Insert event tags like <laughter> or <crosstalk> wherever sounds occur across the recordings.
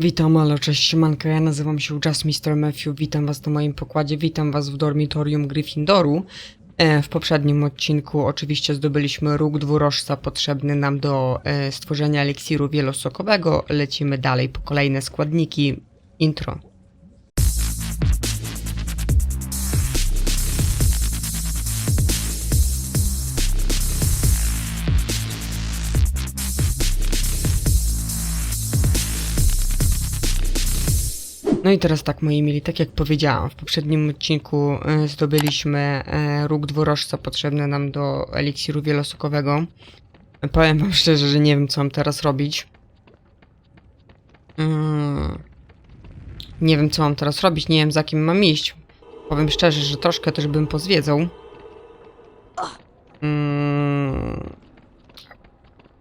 Witam, ale cześć, siemanko, ja nazywam się Just Mr. Matthew, witam was na moim pokładzie, witam was w dormitorium Gryffindoru. E, w poprzednim odcinku oczywiście zdobyliśmy róg dwurożca potrzebny nam do e, stworzenia eliksiru wielosokowego. Lecimy dalej po kolejne składniki. Intro. No i teraz tak, moi mili, tak jak powiedziałam, w poprzednim odcinku e, zdobyliśmy e, róg dwurożca potrzebny nam do eliksiru wielosokowego. Powiem wam <laughs> szczerze, że nie wiem, co mam teraz robić. Mm. Nie wiem, co mam teraz robić, nie wiem, za kim mam iść. Powiem szczerze, że troszkę też bym pozwiedzał. Mm.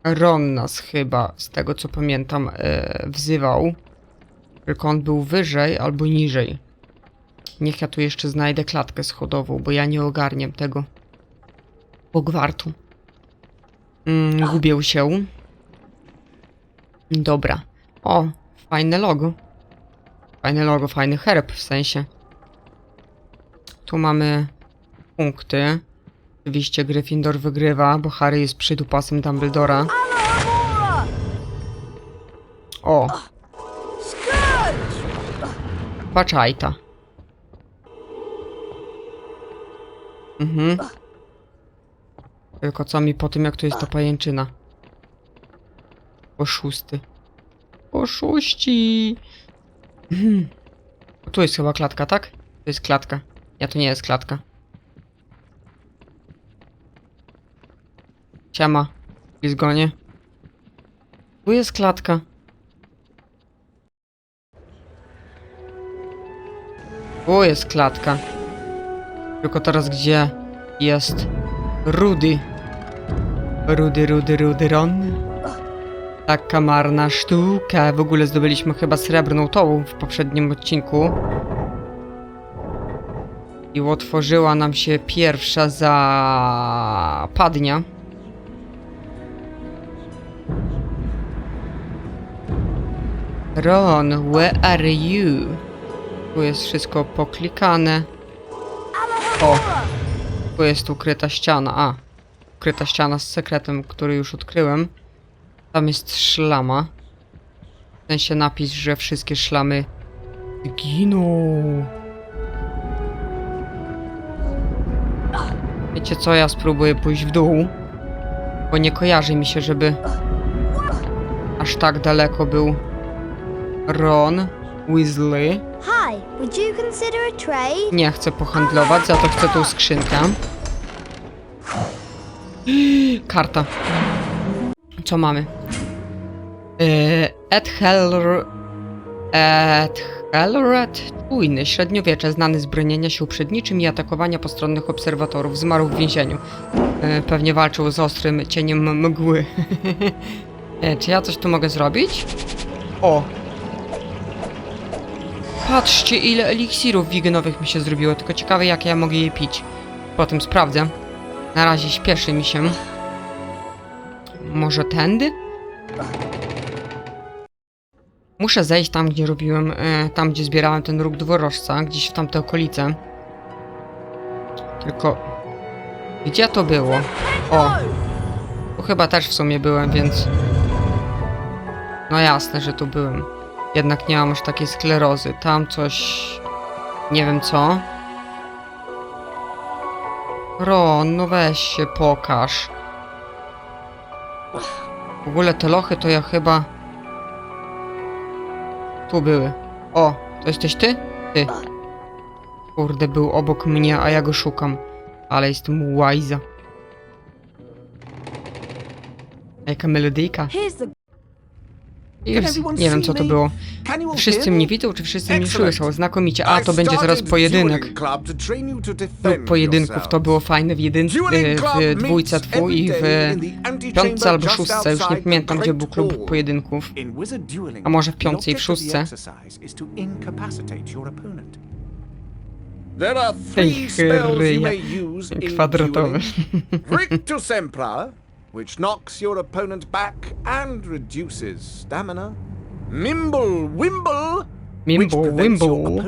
Ron nas chyba, z tego co pamiętam, e, wzywał. Tylko on był wyżej albo niżej. Niech ja tu jeszcze znajdę klatkę schodową, bo ja nie ogarniam tego. Pogwartu. Mm, gubię się. Dobra. O, fajne logo. Fajne logo, fajny herb w sensie. Tu mamy punkty. Oczywiście Gryffindor wygrywa, bo Harry jest przydupasem Dumbledora. O, Paczajta. Mhm. Tylko co mi po tym, jak to jest ta pajęczyna? Oszusty. Oszuści. Mhm. Tu jest chyba klatka, tak? To jest klatka. Nie, to nie jest klatka. Siema. Lizgonie. Tu jest klatka. Tu jest klatka. Tylko teraz gdzie jest Rudy? Rudy, Rudy, Rudy, Ron. Taka marna sztuka. W ogóle zdobyliśmy chyba srebrną tą w poprzednim odcinku. I otworzyła nam się pierwsza zapadnia. Ron, where are you? Tu jest wszystko poklikane. O! Tu jest ukryta ściana. A! Ukryta ściana z sekretem, który już odkryłem. Tam jest szlama. W sensie napis, że wszystkie szlamy giną. Wiecie co? Ja spróbuję pójść w dół. Bo nie kojarzy mi się, żeby aż tak daleko był Ron Weasley. Hi, would you consider a trade? Nie chcę pohandlować, za to chcę tą skrzynkę. <gasps> Karta. Co mamy? Yy, Ed Helr... Ed Helred Czujny, średniowiecze, znany z bronienia się przed niczym i atakowania postronnych obserwatorów. Zmarł w więzieniu. Yy, pewnie walczył z ostrym cieniem mgły. Yy, <laughs> czy ja coś tu mogę zrobić? O, Patrzcie, ile eliksirów wignowych mi się zrobiło, tylko ciekawe, jak ja mogę je pić. Potem sprawdzę. Na razie śpieszy mi się. Może tędy? Muszę zejść tam, gdzie robiłem, e, tam, gdzie zbierałem ten róg dworożca, gdzieś w tamte okolice. Tylko... Gdzie to było? O! Tu chyba też w sumie byłem, więc... No jasne, że tu byłem. Jednak nie mam aż takiej sklerozy. Tam coś... Nie wiem co. Ron, no weź się pokaż. W ogóle te lochy to ja chyba... Tu były. O, to jesteś ty? Ty. Kurde, był obok mnie, a ja go szukam. Ale jestem łajza. Jaka melodyjka. Nie wiem co to było. Wszyscy mnie widzą, czy wszyscy mnie słyszą? Znakomicie. A, to będzie zaraz pojedynek. Lub pojedynków, to było fajne w, jedyn... w dwójce twu i w piątce albo szóstce, już nie pamiętam gdzie był klub pojedynków. A może w piątce i w szóstce? There are Ej, which knocks your opponent back and reduces stamina. Mimble Wimble, Mimble Wimble,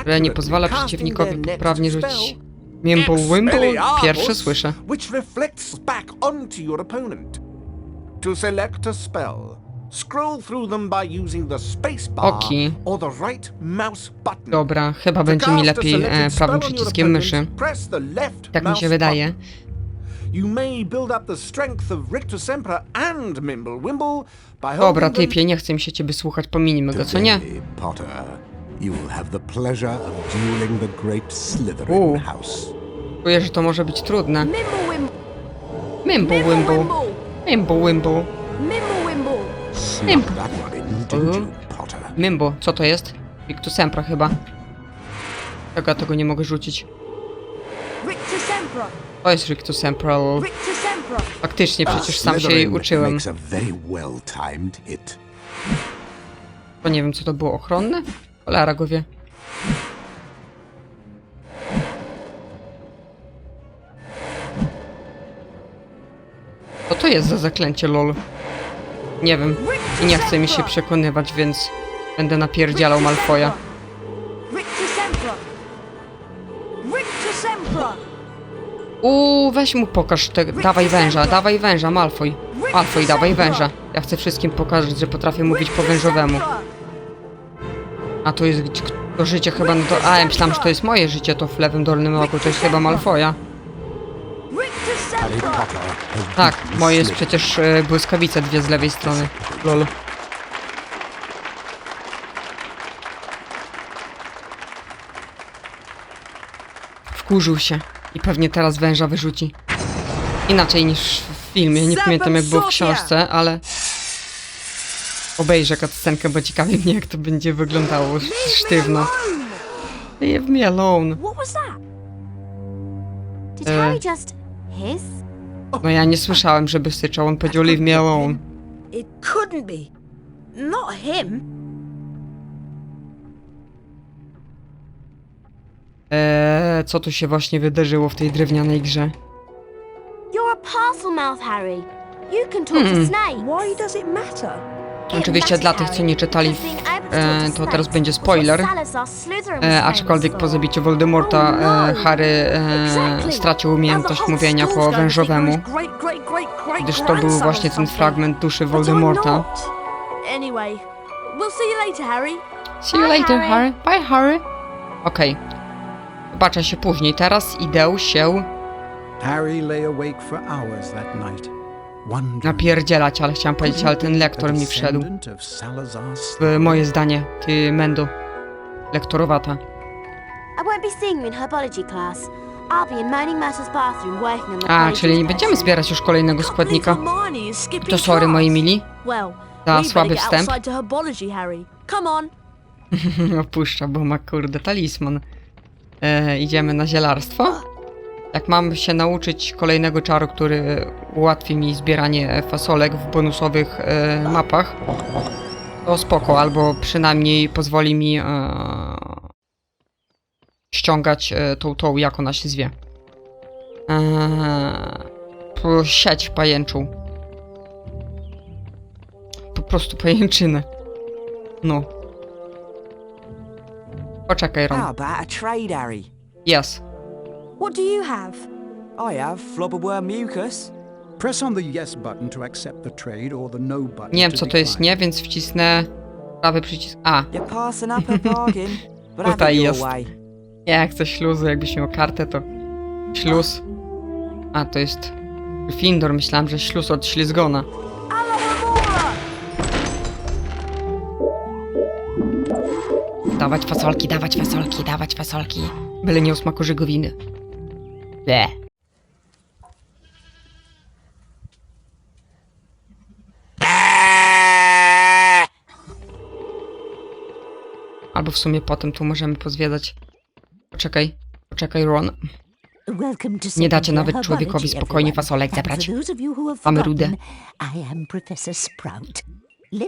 które nie pozwala przeciwnikowi poprawnie rzucić. Mimble Wimble? Pierwsze słyszę. Which reflects back onto your opponent. To select a spell, scroll through them by using the space bar Oki. or the right mouse button. Dobra, chyba będzie mi lepiej e, prawym przyciskiem myszy. Tak mi się wydaje. button. You may build up the strength of Rictus Sempra and Mimble Wimble by Dobra, typie, nie chce mi się ciebie słuchać, pominimy go, co nie? Today, Potter, you will have the pleasure of dueling the great Slytherin Ooh. house. Czuję, że to może być trudne. Mimblewimble. Mimble Wimble, Mimble Wimble, Mimblewimble. Snuck that one in, didn't you, Potter? Mimbo, co to jest? Pictus Sempra chyba. Czego ja tego nie mogę rzucić? Rictus Sempra. To jest Rictus Sempra. Faktycznie, przecież sam się jej uczyłem. To nie wiem, co to było, ochronne? Cholera go wie. Co to jest za zaklęcie, lol? Nie wiem. I nie chce mi się przekonywać, więc będę napierdzielał Malfoja. Uuu, weź mu pokaż te... Dawaj węża, dawaj węża, Malfoy. Malfoy, dawaj węża. Ja chcę wszystkim pokazać, że potrafię mówić po wężowemu. A to jest to życie chyba, no to... A, ja myślałam, że to jest moje życie, to w lewym dolnym oku, to jest chyba Malfoja. Tak, moje jest przecież e, błyskawice dwie z lewej strony. Lol. Wkurzył się i pewnie teraz węża wyrzuci. Inaczej niż w filmie, nie pamiętam jak było w książce, ale... Obejrzę cutscenkę, bo ciekawi mnie jak to będzie wyglądało sztywno. Leave me alone. Hiss? No ja nie słyszałem, żeby syczał, on powiedział leave me alone. It couldn't be. Not him. Eee, co tu się właśnie wydarzyło w tej drewnianej grze? You're a Parselmouth, Harry. You can talk Hmm. to Snape. Why does it matter? Oczywiście dla tych, co nie czytali, e, to teraz będzie spoiler. E, aczkolwiek po zabiciu Voldemorta e, Harry e, stracił umiejętność mówienia po wężowemu, gdyż to był właśnie ten fragment duszy Voldemorta. Anyway, we'll see you later, Harry. See you Bye, later, Harry. Bye, Harry. Okej. Zobaczę się później. Teraz idę się Harry lay awake for hours that night, napierdzielać, ale chciałam powiedzieć, ale ten lektor mi wszedł. W moje zdanie, ty Mendo. Lektorowata. I won't be seeing you in herbology class. I'll be in Moaning Myrtle's bathroom working on the A, czyli nie będziemy zbierać już kolejnego składnika. To sorry, moi mili. Za słaby wstęp. <laughs> Opuszcza, bo ma kurde talisman. E, idziemy na zielarstwo. Jak mam się nauczyć kolejnego czaru, który ułatwi mi zbieranie fasolek w bonusowych e, mapach, to spoko, albo przynajmniej pozwoli mi e, ściągać e, tą, tą, jak ona się zwie. E, sieć pajęczą. Po prostu pajęczynę. No. Poczekaj, How Ron. about a trade, Harry? Yes. What do you have? I have flobberworm mucus. Press on the yes button to accept the trade or the no button Nie wiem, to co to jest decline. nie, więc wcisnę prawy przycisk. A, You're passing up a bargain, <laughs> but have Tutaj it your jest. way. nie chcę śluzu, jakbyś miał kartę, to śluz. A, to jest Gryffindor, myślałem, że śluz od ślizgona. Dawać fasolki, dawać fasolki, dawać fasolki. Byle nie o smaku żegowiny. Le. Albo w sumie potem tu możemy pozwiedzać. Poczekaj, poczekaj, Ron. Nie dacie nawet człowiekowi spokojnie fasolek zebrać. Mamy rudę.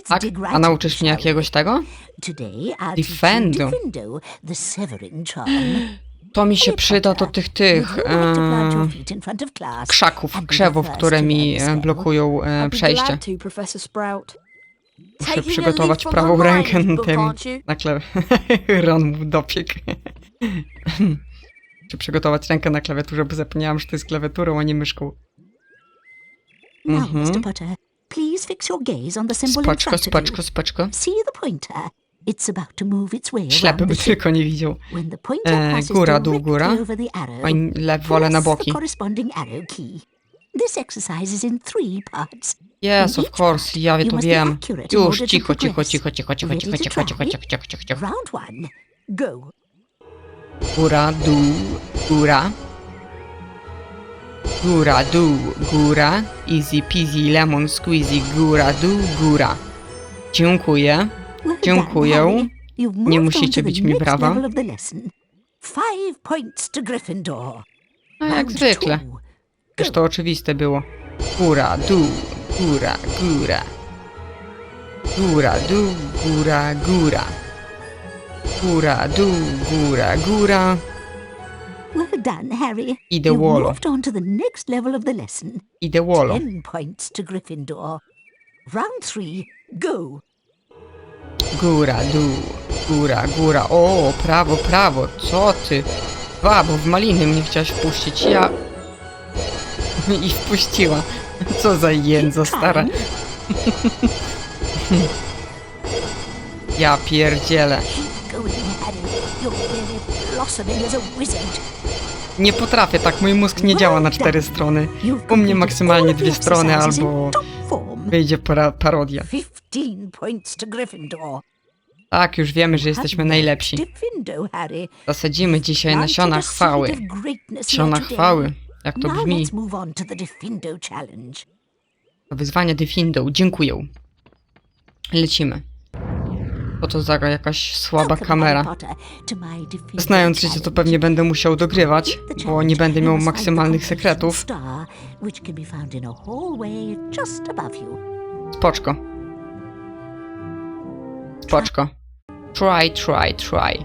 Tak? right A nauczysz mnie jakiegoś tego? Charm. To mi się przyda do tych, tych e, krzaków, krzewów, które mi e, blokują e, przejście. Muszę a przygotować prawą rękę tym. Na. <laughs> Ron mu dopiek. <laughs> Muszę przygotować rękę na klawiaturze, bo zapomniałam, że to jest klawiaturą, a nie myszką. Mhm. Please fix your gaze on the symbol Spoczko, spoczko, spoczko. See the pointer? It's about to move its way Ślepy by tylko nie widział. E, góra, dół, góra. lew, wolę na boki. This exercise is in three parts. Yes, of course, ja to wiem. Już, cicho, cicho, cicho, cicho, cicho, cicho, cicho, cicho, cicho, cicho, cicho. Round one, go. Góra, dół, góra. Góra, dół, góra. Easy peasy lemon squeezy, góra, dół, góra. Dziękuję. Dziękuję. Nie musicie bić mi brawa. Five points to Gryffindor. No jak zwykle. Już to oczywiste było. Góra, dół, góra, góra. Góra, dół, góra, góra. Góra, dół, góra, góra. Well done, Harry. Idę You've wolo. moved on to the next level of the lesson. Idę wolo. Ten points to Gryffindor. Round three, go. Góra, dół, góra, góra. O, prawo, prawo. Co ty? Ba, bo w maliny mnie chciałaś wpuścić. Ja... <laughs> I wpuściła. Co za jędzo stara. <laughs> Ja pierdzielę. Keep going, Harry. You're Nie potrafię tak, mój mózg nie działa na cztery strony. U mnie maksymalnie dwie strony albo wyjdzie para parodia. Tak, już wiemy, że jesteśmy najlepsi. Zasadzimy dzisiaj nasiona chwały. Nasiona chwały. Jak to brzmi? challenge. Wyzwanie Diffindo. Dziękuję. Lecimy. Co to za jakaś słaba kamera. Znając życie, to pewnie będę musiał dogrywać, bo nie będę miał maksymalnych sekretów. Spoczko. Spoczko. Try, try, try.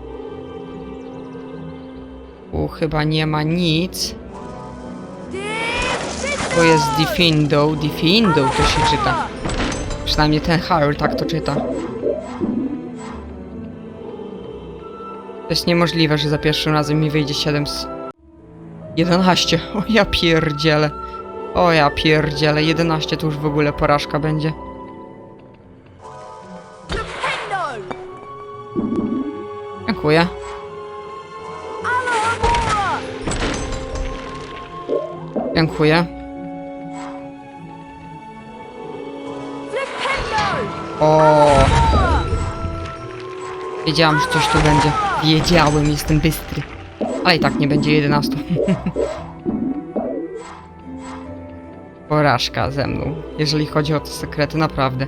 U, chyba nie ma nic. To jest Diffindo. Diffindo to się czyta. Przynajmniej ten Harry tak to czyta. To jest niemożliwe, że za pierwszym razem mi wyjdzie 7 z... 11. <laughs> O ja pierdzielę. O ja pierdzielę. 11 to już w ogóle porażka będzie. Dziękuję. Dziękuję. O! Wiedziałam, że coś tu będzie. Wiedziałem, jestem bystry. Ale i tak nie będzie 11. <laughs> Porażka ze mną, jeżeli chodzi o te sekrety, naprawdę.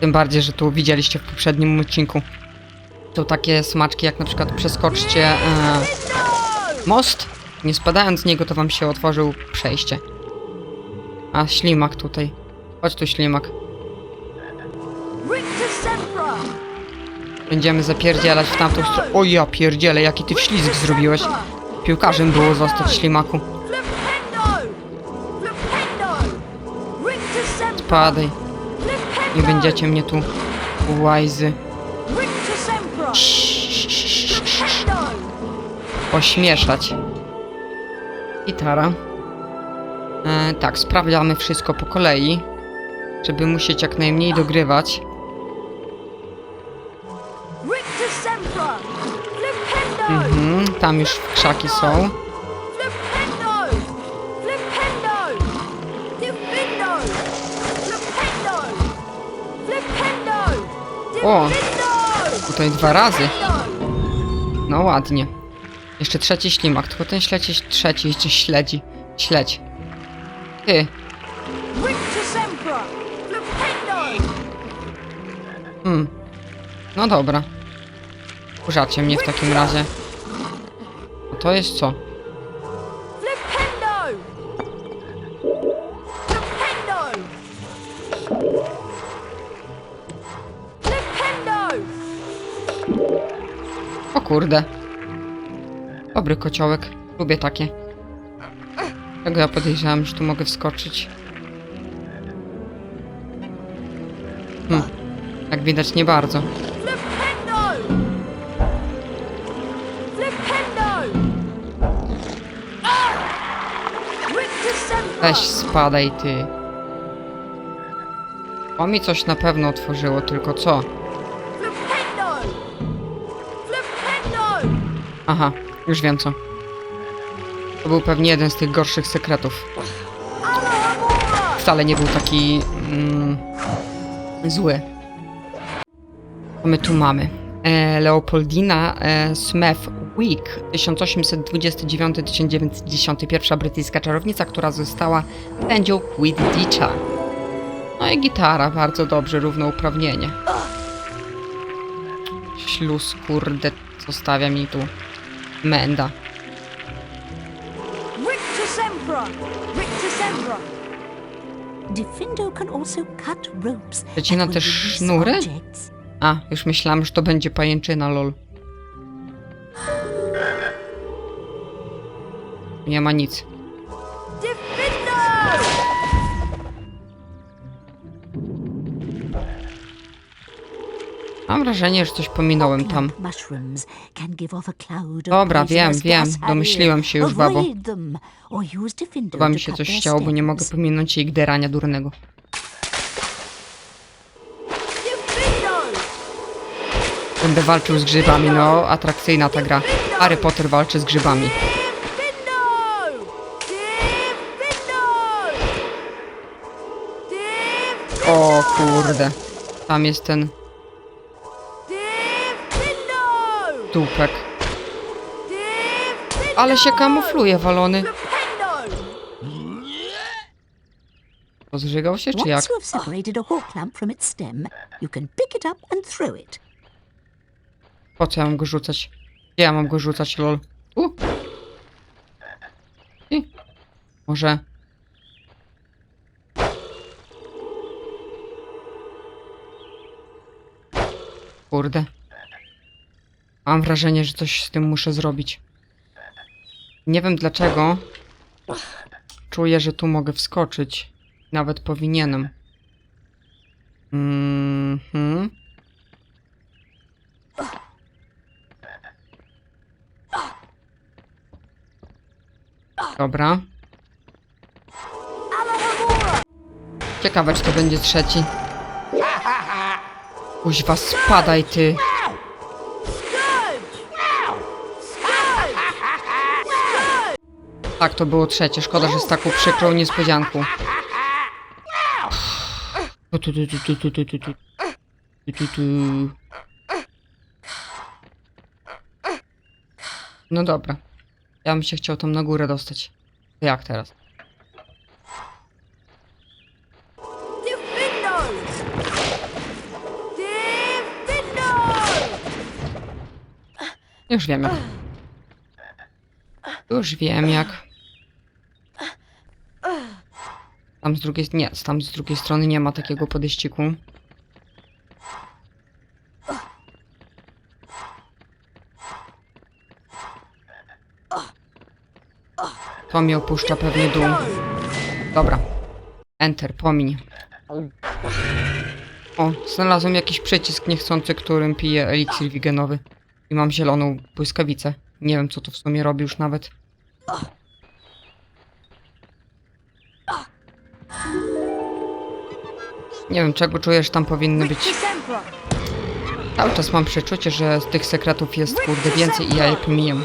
Tym bardziej, że tu widzieliście w poprzednim odcinku. To takie smaczki, jak na przykład przeskoczcie e, most. Nie spadając z niego, to wam się otworzył przejście. A ślimak tutaj. Chodź tu, ślimak. Będziemy zapierdzielać w tamtą stronę. O ja pierdzielę, jaki ty wślizg zrobiłeś. Piłkarzem było zostać ślimaku. Spadaj, nie będziecie mnie tu łajzy ośmieszać. Gitara. E, tak, sprawdzamy wszystko po kolei, żeby musieć jak najmniej dogrywać. Mhm, tam już krzaki są. O. Tutaj dwa razy. No ładnie. Jeszcze trzeci ślimak, tylko ten śledź trzeci, jeszcze śledzi. Śledź. Ty! Hmm. No dobra. Kurzacie mnie w takim razie. A to jest co? O kurde. Dobry kociołek. Lubię takie. Tego ja podejrzewam, że tu mogę wskoczyć. Hmm. Jak widać nie bardzo. Weź spadaj ty. O mi coś na pewno otworzyło, tylko co? Aha, już wiem co. To był pewnie jeden z tych gorszych sekretów. Wcale nie był taki mm, zły. Co my tu mamy? E, Leopoldina Smith Wick, 1829-1910, pierwsza brytyjska czarownica, która została sędzią Quidditcha. No i gitara, bardzo dobrze, równouprawnienie. Śluz, kurde, zostawia mi tu menda. Przecina też sznury? A, już myślałam, że to będzie pajęczyna, lol. Nie ma nic. Mam wrażenie, że coś pominąłem tam. Dobra, wiem, wiem. Domyśliłem się już, babo. Chyba mi się coś chciało, bo nie mogę pominąć jej gderania durnego. Będę walczył z grzybami, no, atrakcyjna ta gra. Harry Potter walczy z grzybami. O kurde. Tam jest ten dupek. Ale się kamufluje, walony. Rozżygał się, czy jak? Once you have separated a from its stem, you can pick it up and throw it. Po co ja mam go rzucać? Gdzie ja mam go rzucać, lol? U. I. Może... Kurde. Mam wrażenie, że coś z tym muszę zrobić. Nie wiem dlaczego. Czuję, że tu mogę wskoczyć. Nawet powinienem. Mhm. Dobra. Ciekawe, czy to będzie trzeci. Kuźwa, spadaj ty. Tak, to było trzecie. Szkoda, że z taką przykrą niespodzianką. Tu, tu, tu, tu, tu, tu, tu, tu. Tu, tu, tu. No dobra. Ja bym się chciał tam na górę dostać. Jak teraz? Już wiem jak. Już wiem jak. Tam z drugiej... Nie, tam z drugiej strony nie ma takiego podejściku. To mnie opuszcza pewnie dół. Dobra. Enter, pomiń. O, znalazłem jakiś przycisk niechcący, którym piję eliksir wigenowy. I mam zieloną błyskawicę. Nie wiem, co to w sumie robi już nawet. Nie wiem, czego czuję, że tam powinny być. Cały czas mam przeczucie, że z tych sekretów jest kurde więcej i ja je pomijam.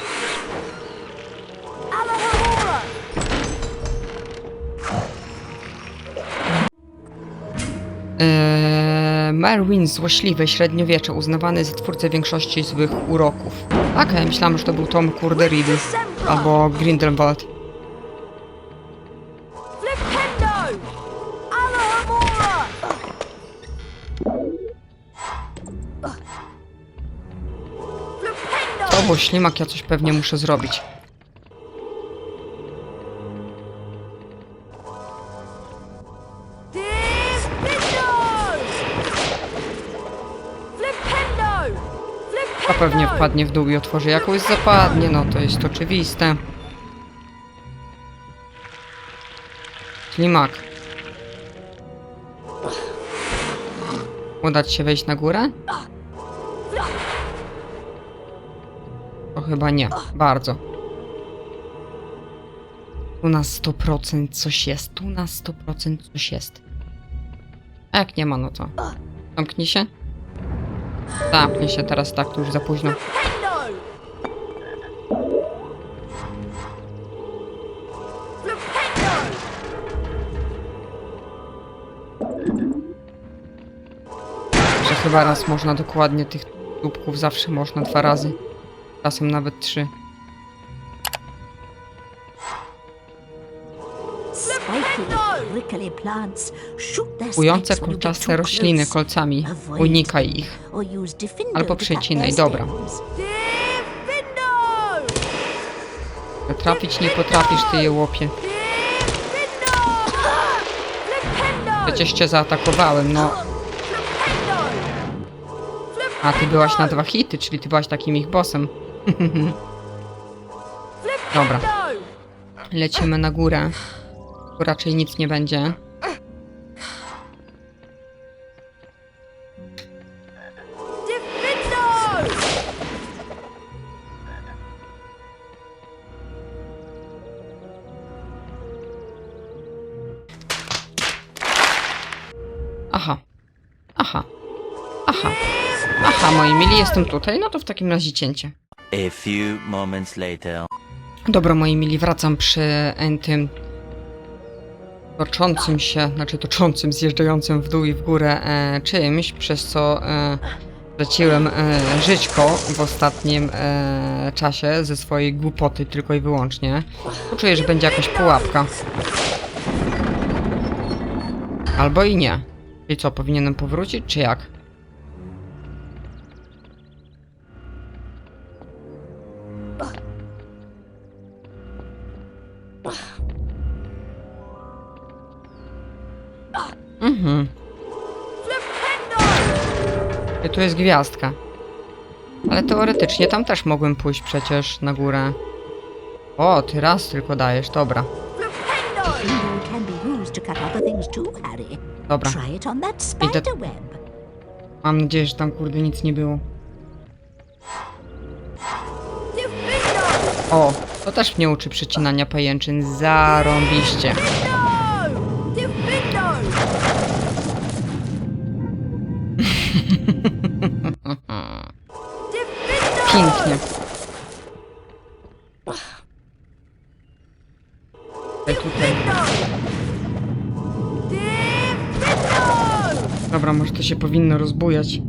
Eee, Merwin Złośliwy, średniowiecze, uznawany za twórcę większości złych uroków. Tak, ja myślałam, że to był Tom Kurde Riddle. Albo Grindelwald. To bo ślimak, ja coś pewnie muszę zrobić. To pewnie wpadnie w dół i otworzy jakąś zapadnie, no to jest oczywiste. Ślimak. Uda ci się wejść na górę? To chyba nie. Bardzo. Tu na 100% coś jest. Tu na 100% coś jest. A jak nie ma, no to... Zamknij się. Zamknij się teraz, tak, to już za późno. Że chyba raz można dokładnie tych dupków, zawsze można dwa razy. Czasem nawet trzy. Kujące kolczaste rośliny kolcami. Unikaj ich. Albo przecinaj, dobra. Trafić nie potrafisz, ty je łopie. Przecież cię zaatakowałem, no. A ty byłaś na dwa hity, czyli ty byłaś takim ich bossem. <laughs> Dobra, lecimy na górę. Tu raczej nic nie będzie. Aha. Aha. Aha. Aha, moi mili, jestem tutaj. No to w takim razie cięcie. A few moments later. Dobra, moi mili, wracam przy e, tym toczącym się, znaczy toczącym, zjeżdżającym w dół i w górę e, czymś, przez co e, straciłem e, żyćko w ostatnim e, czasie ze swojej głupoty tylko i wyłącznie. Czuję, że będzie jakaś pułapka. Albo i nie. I co, powinienem powrócić, czy jak? Mhm. I tu jest gwiazdka. Ale teoretycznie tam też mogłem pójść przecież na górę. O, ty raz tylko dajesz, dobra. Dobra. Web. Mam nadzieję, że tam kurde nic nie było. O, to też mnie uczy przecinania pajęczyn. Zarąbiście. Pięknie. Dobra, może to się powinno rozbujać.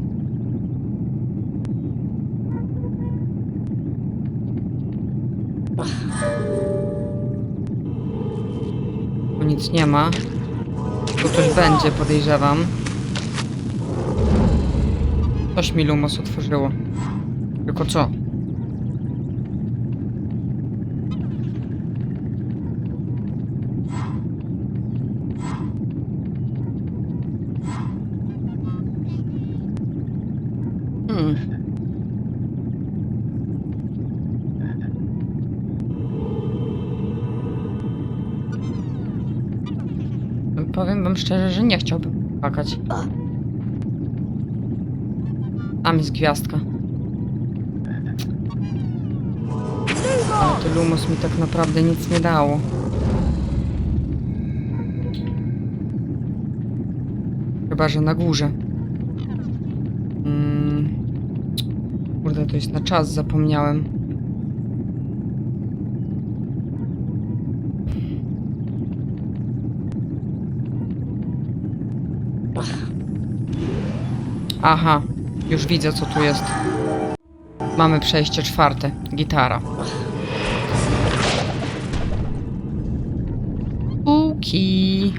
Tu nic nie ma. Tu coś będzie, podejrzewam. Coś mi Lumos otworzyło. Tylko co? Hmm. Powiem wam szczerze, że nie chciałbym płakać. Tam jest gwiazdka. To Lumos mi tak naprawdę nic nie dało. Chyba, że na górze. Mm. Kurde, to jest na czas, zapomniałem. Aha, już widzę co tu jest. Mamy przejście czwarte. Gitara. Uki.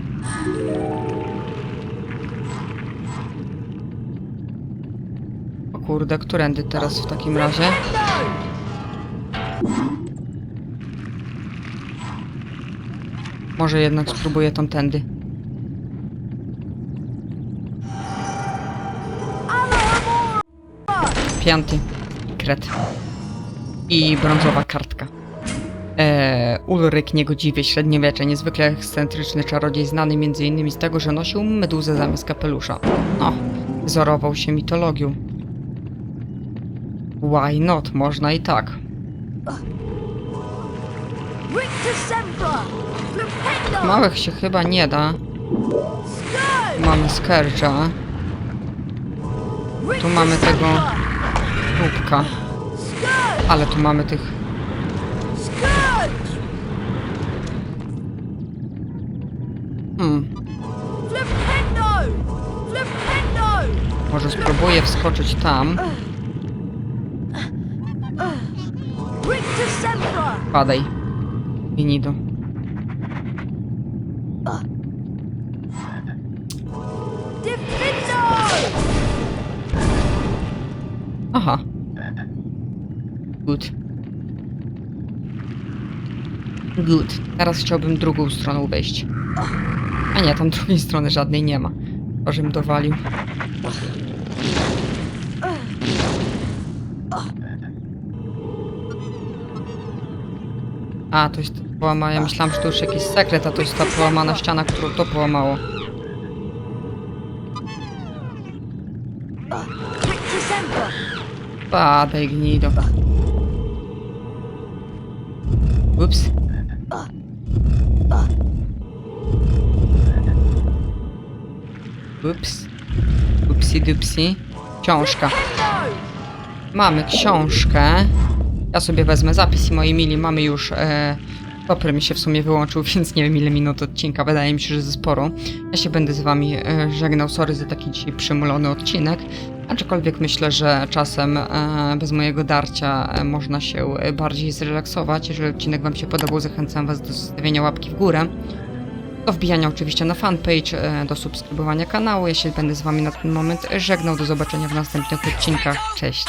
O kurde, którędy teraz w takim razie? Może jednak spróbuję tamtędy. Piąty. Kret. I brązowa kartka. Eee, Ulryk niegodziwie średniowiecze, niezwykle ekscentryczny czarodziej znany m.in. z tego, że nosił meduzę zamiast kapelusza. No, wzorował się mitologią. Why not? Można i tak. Małych się chyba nie da. Mamy Scourge'a, Rictus mamy tego- Scourge! ale tu mamy tych... spróbuję wskoczyć tam. Padaj. Vinido. Aha. Good. Good. Teraz chciałbym drugą stroną wejść. A nie, tam drugiej strony żadnej nie ma. To, żebym dowalił. A, to jest ta połama... Ja myślałam, że to już jakiś sekret, a to jest ta połamana ściana, którą to połamało. Padaj, gnido. Ups. Ups. Upsi dupsi. Książka. Mamy książkę. Ja sobie wezmę zapis i moi mili mamy już. E, mi się w sumie wyłączył, <laughs> więc nie wiem ile minut odcinka. Wydaje mi się, że ze sporo. Ja się będę z wami e, żegnał. Sorry za taki dzisiaj przymulony odcinek. Aczkolwiek myślę, że czasem e, bez mojego darcia e, można się e, bardziej zrelaksować. Jeżeli odcinek Wam się podobał, zachęcam Was do zostawienia łapki w górę. Do wbijania oczywiście na fanpage, e, do subskrybowania kanału. Ja się będę z Wami na ten moment żegnał. Do zobaczenia w następnych odcinkach. Cześć!